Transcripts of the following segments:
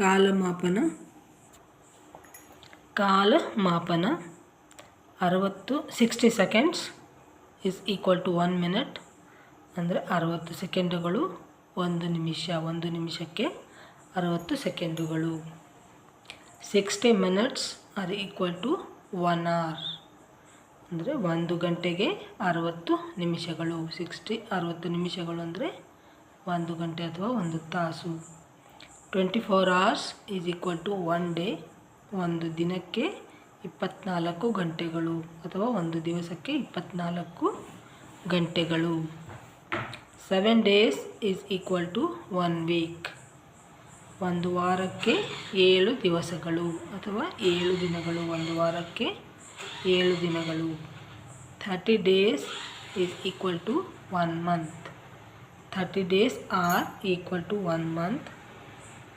ಕಾಲಮಾಪನ. ಕಾಲಮಾಪನ. ಅರವತ್ತು sixty seconds is equal to one minute ಅಂದರೆ ಅರವತ್ತು ಸೆಕೆಂಡುಗಳು ಒಂದು ನಿಮಿಷ, ಒಂದು ನಿಮಿಷಕ್ಕೆ ಅರವತ್ತು ಸೆಕೆಂಡುಗಳು. Sixty minutes are equal to one hour ಅಂದರೆ ಒಂದು ಗಂಟೆಗೆ ಅರವತ್ತು ನಿಮಿಷಗಳು. ಸಿಕ್ಸ್ಟಿ ಅರವತ್ತು ನಿಮಿಷಗಳು ಅಂದರೆ ಒಂದು ಗಂಟೆ ಅಥವಾ ಒಂದು ತಾಸು. Twenty four hours is equal to one day ಒಂದು ದಿನಕ್ಕೆ ಇಪ್ಪತ್ತ್ನಾಲ್ಕು ಗಂಟೆಗಳು ಅಥವಾ ಒಂದು ದಿವಸಕ್ಕೆ ಇಪ್ಪತ್ತ್ನಾಲ್ಕು ಗಂಟೆಗಳು. Seven days is equal to one week ಒಂದು ವಾರಕ್ಕೆ ಏಳು ದಿವಸಗಳು ಅಥವಾ ಏಳು ದಿನಗಳು, ಒಂದು ವಾರಕ್ಕೆ ಏಳು ದಿನಗಳು. Thirty days is equal to one month thirty days are equal to one month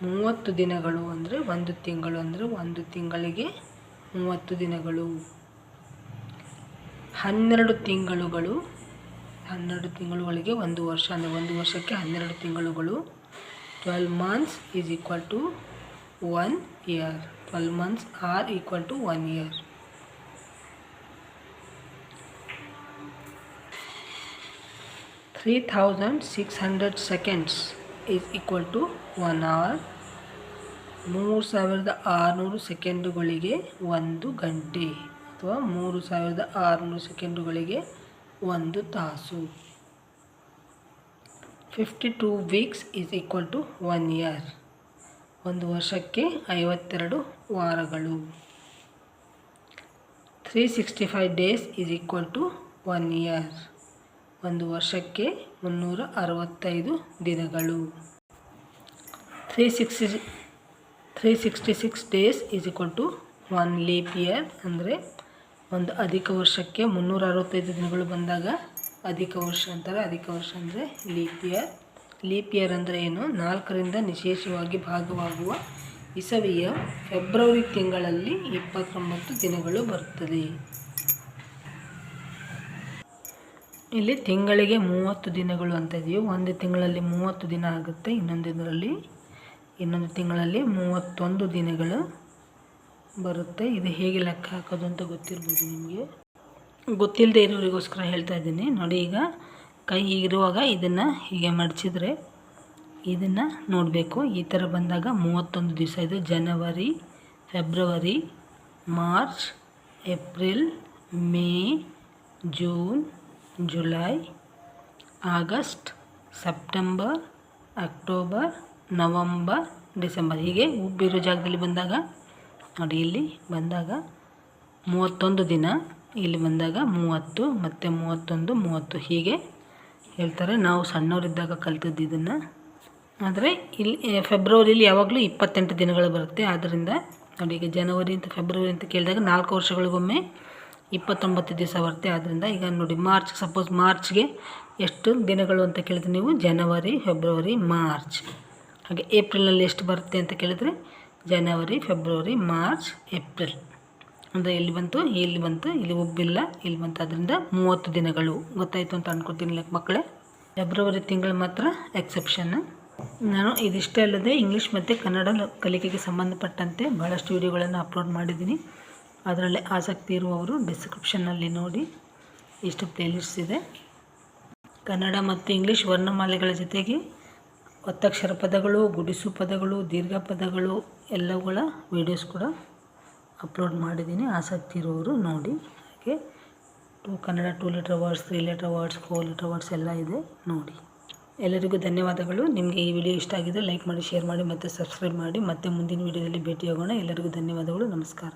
ಮೂವತ್ತು ದಿನಗಳು ಅಂದರೆ ಒಂದು ತಿಂಗಳು ಅಂದರೆ ಒಂದು ತಿಂಗಳಿಗೆ ಮೂವತ್ತು ದಿನಗಳು. ಹನ್ನೆರಡು ತಿಂಗಳುಗಳು, ಹನ್ನೆರಡು ತಿಂಗಳುಗಳಿಗೆ ಒಂದು ವರ್ಷ ಅಂದರೆ ಒಂದು ವರ್ಷಕ್ಕೆ ಹನ್ನೆರಡು ತಿಂಗಳುಗಳು. Twelve months is equal to one year twelve months are equal to one year three thousand six hundred seconds is equal to one hour ಮೂರು ಸಾವಿರದ ಆರುನೂರು ಸೆಕೆಂಡುಗಳಿಗೆ ಒಂದು ಗಂಟೆ ಅಥವಾ ಮೂರು ಸಾವಿರದ ಆರುನೂರು ಸೆಕೆಂಡುಗಳಿಗೆ ಒಂದು ತಾಸು. Fifty two weeks is equal to one year ಒಂದು ವರ್ಷಕ್ಕೆ ಐವತ್ತೆರಡು ವಾರಗಳು. Three sixty five days is equal to one year ಒಂದು ವರ್ಷಕ್ಕೆ ಮುನ್ನೂರ ಅರವತ್ತೈದು ದಿನಗಳು. Three sixty three sixty six days is equal to one leap year ಅಂದರೆ ಒಂದು ಅಧಿಕ ವರ್ಷಕ್ಕೆ ಮುನ್ನೂರ ಅರವತ್ತೈದು ದಿನಗಳು ಬಂದಾಗ ಅಧಿಕ ವರ್ಷ ಅಂತಾರೆ. ಅಧಿಕ ವರ್ಷ ಅಂದರೆ ಲೀಪ್ ಇಯರ್ ಲೀಪ್ ಇಯರ್ ಅಂದರೆ ಏನು? ನಾಲ್ಕರಿಂದ ವಿಶೇಷವಾಗಿ ಭಾಗವಾಗುವ ಇಸವಿಯ ಫೆಬ್ರವರಿ ತಿಂಗಳಲ್ಲಿ ಇಪ್ಪತ್ತೊಂಬತ್ತು ದಿನಗಳು ಬರುತ್ತದೆ ಇಲ್ಲಿ ತಿಂಗಳಿಗೆ ಮೂವತ್ತು ದಿನಗಳು ಅಂತ ಇದೆಯೋ, ಒಂದು ತಿಂಗಳಲ್ಲಿ ಮೂವತ್ತು ದಿನ ಆಗುತ್ತೆ, ಇನ್ನೊಂದು ಇದರಲ್ಲಿ ಇನ್ನೊಂದು ತಿಂಗಳಲ್ಲಿ ಮೂವತ್ತೊಂದು ದಿನಗಳು ಬರುತ್ತೆ. ಇದು ಹೇಗೆ ಲೆಕ್ಕ ಹಾಕೋದು ಅಂತ ಗೊತ್ತಿರ್ಬೋದು ನಿಮಗೆ. ಗೊತ್ತಿಲ್ಲದೆ ಇರೋರಿಗೋಸ್ಕರ ಹೇಳ್ತಾ ಇದ್ದೀನಿ. ನೋಡಿ ಈಗ, ಕೈ ಇರುವಾಗ ಇದನ್ನು ಹೀಗೆ ಮಡಚಿದ್ರೆ ಇದನ್ನು ನೋಡಬೇಕು. ಈ ಥರ ಬಂದಾಗ ಮೂವತ್ತೊಂದು ದಿವಸ ಇದು. ಜನವರಿ, February, March, April, May, June July, August, September, October, November, December. ಹೀಗೆ ಉಬ್ಬಿರೋ ಜಾಗದಲ್ಲಿ ಬಂದಾಗ, ನೋಡಿ ಇಲ್ಲಿ ಬಂದಾಗ ಮೂವತ್ತೊಂದು ದಿನ, ಇಲ್ಲಿ ಬಂದಾಗ ಮೂವತ್ತು, ಮತ್ತು ಮೂವತ್ತೊಂದು, ಮೂವತ್ತು. ಹೀಗೆ ಹೇಳ್ತಾರೆ. ನಾವು ಸಣ್ಣವರಿದ್ದಾಗ ಕಲ್ತದ್ದು ಇದನ್ನು. ಆದರೆ ಇಲ್ಲಿ ಫೆಬ್ರವರಿಲಿ ಯಾವಾಗಲೂ ಇಪ್ಪತ್ತೆಂಟು ದಿನಗಳು ಬರುತ್ತೆ. ಆದ್ದರಿಂದ ನೋಡಿ ಈಗ ಜನವರಿ ಅಂತ, ಫೆಬ್ರವರಿ ಅಂತ ಕೇಳಿದಾಗ ನಾಲ್ಕು ವರ್ಷಗಳಿಗೊಮ್ಮೆ ಇಪ್ಪತ್ತೊಂಬತ್ತು ದಿವಸ ಬರುತ್ತೆ ಆದ್ದರಿಂದ ಈಗ ನೋಡಿ, ಮಾರ್ಚ್ ಸಪೋಸ್ ಮಾರ್ಚ್ಗೆ ಎಷ್ಟು ದಿನಗಳು ಅಂತ ಕೇಳಿದ್ರೆ ನೀವು ಜನವರಿ, ಫೆಬ್ರವರಿ, ಮಾರ್ಚ್. ಹಾಗೆ ಏಪ್ರಿಲಲ್ಲಿ ಎಷ್ಟು ಬರುತ್ತೆ ಅಂತ ಕೇಳಿದರೆ ಜನವರಿ, ಫೆಬ್ರವರಿ, ಮಾರ್ಚ್, ಏಪ್ರಿಲ್. ಅಂದರೆ ಇಲ್ಲಿ ಬಂತು ಇಲ್ಲಿ ಬಂತು, ಇಲ್ಲಿ ಒಬ್ಬಿಲ್ಲ ಇಲ್ಲಿ ಬಂತು. ಅದರಿಂದ ಮೂವತ್ತು ದಿನಗಳು. ಗೊತ್ತಾಯಿತು ಅಂತ ಅಂದ್ಕೊತೀನಿ ಮಕ್ಕಳೇ. ಫೆಬ್ರವರಿ ತಿಂಗಳು ಮಾತ್ರ ಎಕ್ಸೆಪ್ಷನ್ ನಾನು ಇದಿಷ್ಟೇ ಅಲ್ಲದೆ ಇಂಗ್ಲೀಷ್ ಮತ್ತು ಕನ್ನಡ ಕಲಿಕೆಗೆ ಸಂಬಂಧಪಟ್ಟಂತೆ ಭಾಳಷ್ಟು ವಿಡಿಯೋಗಳನ್ನು ಅಪ್ಲೋಡ್ ಮಾಡಿದ್ದೀನಿ. ಅದರಲ್ಲಿ ಆಸಕ್ತಿ ಇರುವವರು ಡಿಸ್ಕ್ರಿಪ್ಷನ್ನಲ್ಲಿ ನೋಡಿ ಇಷ್ಟು ಪ್ಲೇಲಿಸ್ಟ್ ಇದೆ. ಕನ್ನಡ ಮತ್ತು ಇಂಗ್ಲೀಷ್ ವರ್ಣಮಾಲೆಗಳ ಜೊತೆಗೆ ಒತ್ತಕ್ಷರ ಪದಗಳು, ಗುಡಿಸು ಪದಗಳು, ದೀರ್ಘ ಪದಗಳು ಎಲ್ಲವುಗಳ ವೀಡಿಯೋಸ್ ಕೂಡ ಅಪ್ಲೋಡ್ ಮಾಡಿದ್ದೀನಿ. ಆಸಕ್ತಿ ಇರುವವರು ನೋಡಿ. ಹಾಗೆ two Kannada two letter words three letter words four letter words ಎಲ್ಲ ಇದೆ ನೋಡಿ. ಎಲ್ಲರಿಗೂ ಧನ್ಯವಾದಗಳು. ನಿಮಗೆ ಈ ವಿಡಿಯೋ ಇಷ್ಟ ಆಗಿದೆ ಲೈಕ್ ಮಾಡಿ ಶೇರ್ ಮಾಡಿ ಮತ್ತು ಸಬ್ಸ್ಕ್ರೈಬ್ ಮಾಡಿ. ಮತ್ತೆ ಮುಂದಿನ ವಿಡಿಯೋದಲ್ಲಿ ಭೇಟಿಯಾಗೋಣ. ಎಲ್ಲರಿಗೂ ಧನ್ಯವಾದಗಳು. ನಮಸ್ಕಾರ.